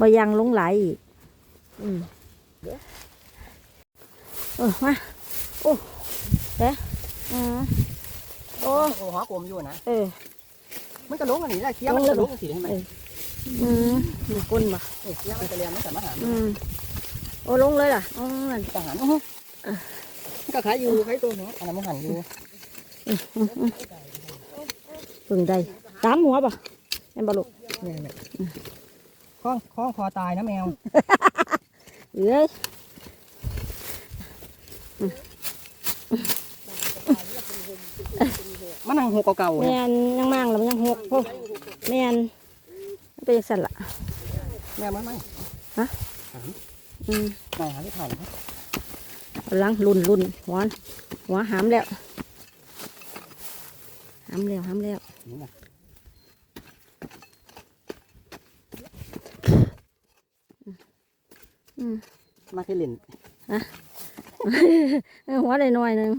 บ่ยังหลงไหลอีกอืมเออมาโอ้เด้อืมโอ้โอ้หัวกลมอยู่นะเออมันก็ลงอันนี้ได้เคี้ยวมันก็ลงสิได้ไหมอืมมีก้นบ่เออเคี้ยวมันจะเรียนมันสามารถหาอืมโอ้ลงเลยล่ะอ๋อนั่นทหารมันก็ขายอยู่ขายตัวเนาะอันนั้นมันหันอยู่เพิ่งได้สามหัวบ่แม่นบ่ลูกเนี่ยเนี่ยค ล้องคล้องคอตายนะแมวเอ้ยมันหังหัวเก่าๆแม่เนี่ยนยังมั่งแล้วมันยังหกพวกแม่นมันเป็นจังซั่นล่ะแม่มันไม่อืมไม่หาที่ถ่ายนะกำลังลุ่นลุ่นหัวหัวหามแล้วหามแล้วหามแล้ว นี่นะอืมมาที่ลินเออหัวได้หน่อยหนึง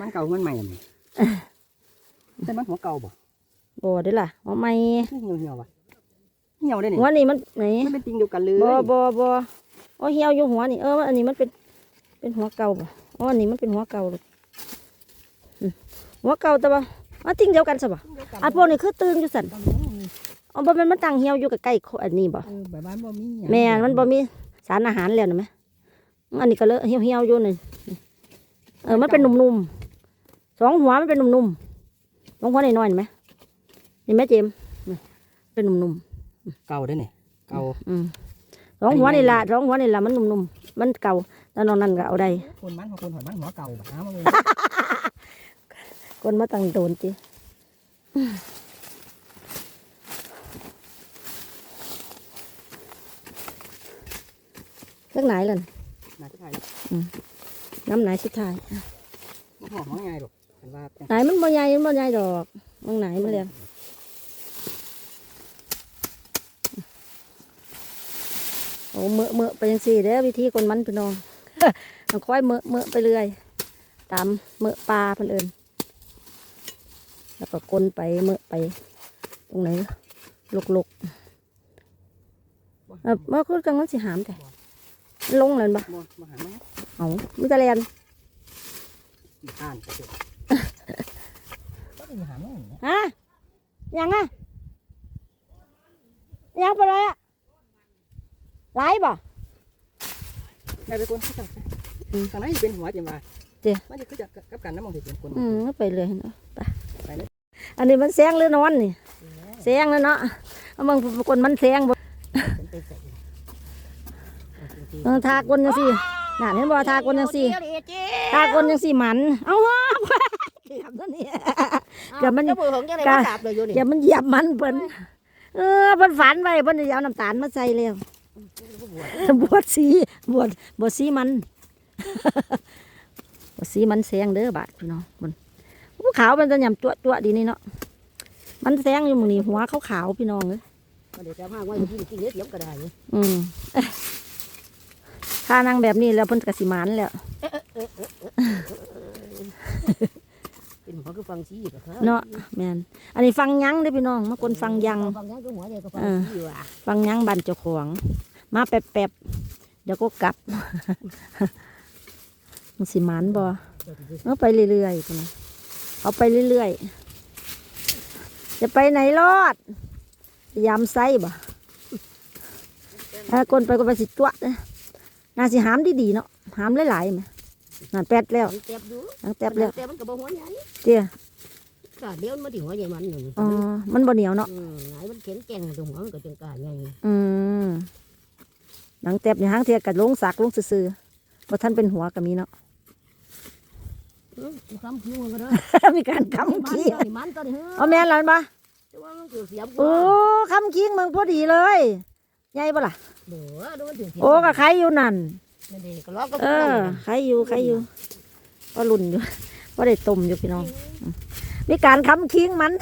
มันเก่ามันใหม่อันนี้แต่มันหัวเก่าบ่บ่ได้อล่ะหัวใหม่เหี่ยวเหี่ยวๆว่ะเหี่ยวได้เนี่ยหัวนี่มันไหนมันเป็นจริงเดียวกันเลยบ่บ่บ่โอ้เหี่ยวอยู่หัวนี่เอออันนี้มันเป็นเป็นหัวเก่าบ่อ๋ออันนี้มันเป็นหัวเก่าลูกอืมหัวเก่าแต่ว่าอ๋อทิ้งเดียวกันซะบ่อันพวกนี้คือตึงอยู่สั่นอ๋อบ่แม่นมันตั้งเหี่ยวอยู่กับใกล้ๆอันนี้บ่เออแบบบ้านบ่มีหยังแม่นมันบ่มี สารอาหารแล้วนะแม่อันนี้ก็เลอะเหี่ยวๆอยู่นี่เออมันเป็นหนุ่มๆสองหัวมันเป็นหนุ่มๆสองหัวน้อยๆเห็นไหมนี่แม่เจมส์นี่เป็นหนุ่มเก่าได้เนี่ยเก่าๆอืมสองหัวนี่ละสองหัวนี่ละมันหนุ่มๆมันเก่าแล้วนอกนั้นก็เอาได้คนมันของคนหอยมันหัวเก่าแบบน้ำมันเลยคนมาตั้งโดนจี สักไหนล่ะนาที่ถ่ายน้ำไหนสุดท้ายมันหอมมันง่ายหรอกเห็นว่าไหนมันบ่ใหญ่มันบ่ใหญ่ดอกมองไหนมันเลยโอ้เมื่อเมื่อไปยังสี่เด้อวิธีคนมันพี่น้อง มันค่อยเมื่อเมื่อไปเรื่อยตามเมื่อปลาเพิ่นเอินแล้วก็กลนไปเมื่อไป ตรงไหนลุกลุกๆเออเมื่อคืนกลางวันสิหามแต่ ลงเลยปะบ่มาหาแม่เอามิตะเรียนอีกข้านก็เจอก็ได้หาแม่อย่างเงี้ยฮะยังอะยังไปเลยอะไล่บ่ได้ไปคนที่ต่างทางไหนเป็นหัวจังว่าเจ้มันจะคือจะกับกันน้ำมันเป็นคนอืมไปเลยเนาะไปไปเลยอันนี้มันแซงหรือนอนนี่แซงแล้วเนาะเอาบางคนมันแซงบ่ เออทากนจังสิน่ะเห็นบ่ทากนจังสิทากนจังสิหมัน เอาฮะเกือบตัวนี้เดี๋ยวมันจะเบื่อของจะได้กะมาสาบเลยอยู่นี่อย่ามันเหยียบมันเพิ่นเออเพิ่นฝันไว้เพิ่นจะเอาน้ำตาลมาใส่แล้วบวชสีบวชบวชสีมันบวชสีมันแซงเด้อบาดพี่น้องมันผู้ขาวมันจะหยำจั่วจั่วๆดีนี่เนาะมันแซงอยู่หมึงนี่หัวขาวๆพี่น้องเอ้ยเดี๋ยวจะมาว่ากินกินเยอะเสียมก็ได้อืมเอ้ย ถ้านางแบบนี้แล้วเพิ่นกระสิมานแล้วเป็นเขาคือฟังชี้กับเขาเนาะแมนอันนี้ฟังยั้งเด้พี่น้องมากนฟังยังฟังยั้งก็หัวเดียวก็ฟังชี้ว่ะฟังยั้งบันเจ้าของมาแป๊บๆเดี๋ยวก็กลับมันสิมานบ่เอาไปเรื่อยๆพุ่นะเอาไปเรื่อยๆจะไปไหนรอดยามไซบ่ถ้าคนไปก็ไปสิตัวนะ น่าสิหามดีๆเนาะหามหลายๆไหมนั่นแปดแล้วเจ็บอยู่นั่งแป๊บแล้วเจ็บมันก็บ่หัวใหญ่เตี้ยก็เดี๋ยวมันมาถึงหัวใหญ่มันหนึ่งอ๋อมันบ่เหนียวเนาะไหนมันเข็นแกงตรงหัวมันก็จังกาใหญ่อืมหนังแตบอย่างหางเทียกัดลงสักลงซื่อๆว่าท่านเป็นหัวก็มีเนาะคำคิ้วมันก็ได้มีการคำคิ้งมันก็ได้เอาแม่นแล้วปะแต่ว่ามันเสียบโอ้คำคิ้งมึงพอดีเลยใหญ่ปะล่ะ เด้อดูมันถึงเสียบโอ้ก็ใครอยู่นั่น นั่นเองก็ล้อก็เออใครอยู่ใครอยู่ก็ลุ่นอยู่ก็ได้ต้มอยู่พี่น้องอืมมีการคำคิ้งมัน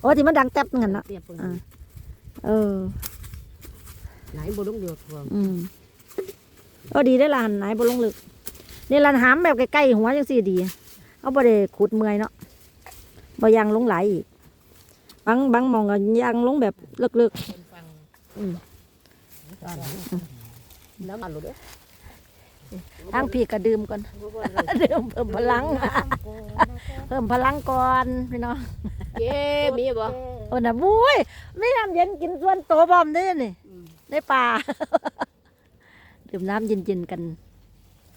โอ้ที่มันดังแตบเงินเนาะเสียบเพิ่นเออ ไหนบ่ลงเดือดพออืมก็ดีได้อละหันไหนบ่ลงลึกนี่ลันหามแบบใกล้ๆหัวจังสี่ดี เอาบ่ได้ขุดเมื่อยเนาะบ่ยางลงไหลอีกบางบางหมองก็ยางลงแบบลึกๆฟังอืมก้าน แล้วมันหลุดทั้งพี่ก็ดื่มก่อนดื่มเพิ่มพลัง เพิ่มพลังก่อนพี่น้องเย้มีบ่โอ้น่ะบุ้ยไม่น้ำเย็นกินส่วนโตบอมเด้นี่ในป่าดื่มน้ำเย็นๆกัน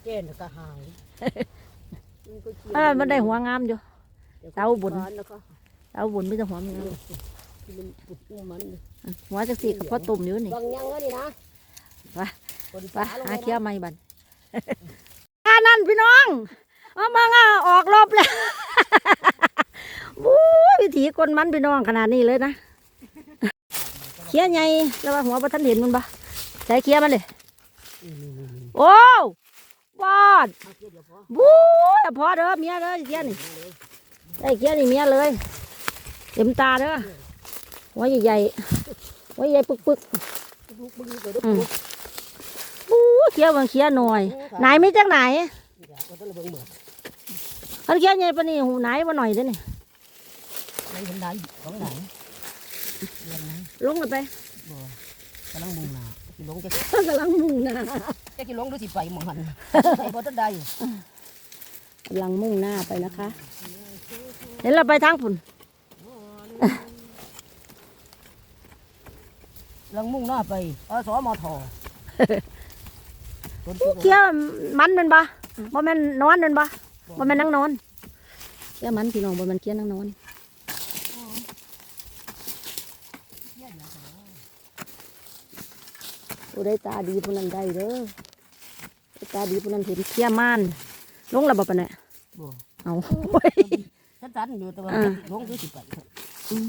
เกณฑ์ก็หายเออมันได้หัวงามอยู่เต้าบุญแล้าบุญไม่ต้องหัวงาม ที่มันปุดอุ้มมันหัวจักสิพอตุ่มอยู่นี่บางยังก็นี่นะคนไปหาเคี้ยวไม่บันอ่านั่นพี่น้องเอามาง่าออกรอบแล้วบู๊วิถีคนมันพี่น้องขนาดนี้เลยนะเคี้ยใหญ่แล้วว่าหัวประทันเห็นมันปะใช้เคี้ยมันเลยโอ้บอดบู๊แต่พอเด้อเมียเด้อเคี้ยนี่ได้เคี้ยนี่เมียเลยเต็มตาเด้อ หัวใหญ่ๆหัวใหญ่ปึกๆอืมบู๊เคี้ยวบางเคี้ยหน่อย ไหนไม่จักไหนก็ต้องเบิ่งเหมือนเขาเคี้ยวใหญ่ปะนี่หูไหนมาหน่อยเด้อนี่ไหนเห็นไหนของไหนเรื่องไหนลงเลยไปบ่กำลังมุ่งหน้าสิลงจะกำลังมุ่งหน้าจะสิลงหรือสิไปหมองหันไปบ่ทันใดกำลังมุ่งหน้าไปนะคะ เดี๋ยวเราไปทางฝุ่น กำ ลังมุ่งหน้าไปอสมทต้นเคี้ยวมันเป็นปะบ่แม่นนอนเป็นปะบ่แม่นนั่งนอนเคี้ยวมันพี่น้องบ่แม่นเคี้ยวนั่งนอนผู้ได้ตาดีผู้นั้นได้เด้อผู้ตาดีผู้นั้นเห็นเคี้ยวมันลงระบบปะเนี่ยบ่เอาโอ้ยฉันตันอยู่แต่ว่าอ่าลงหรือสิไปอืม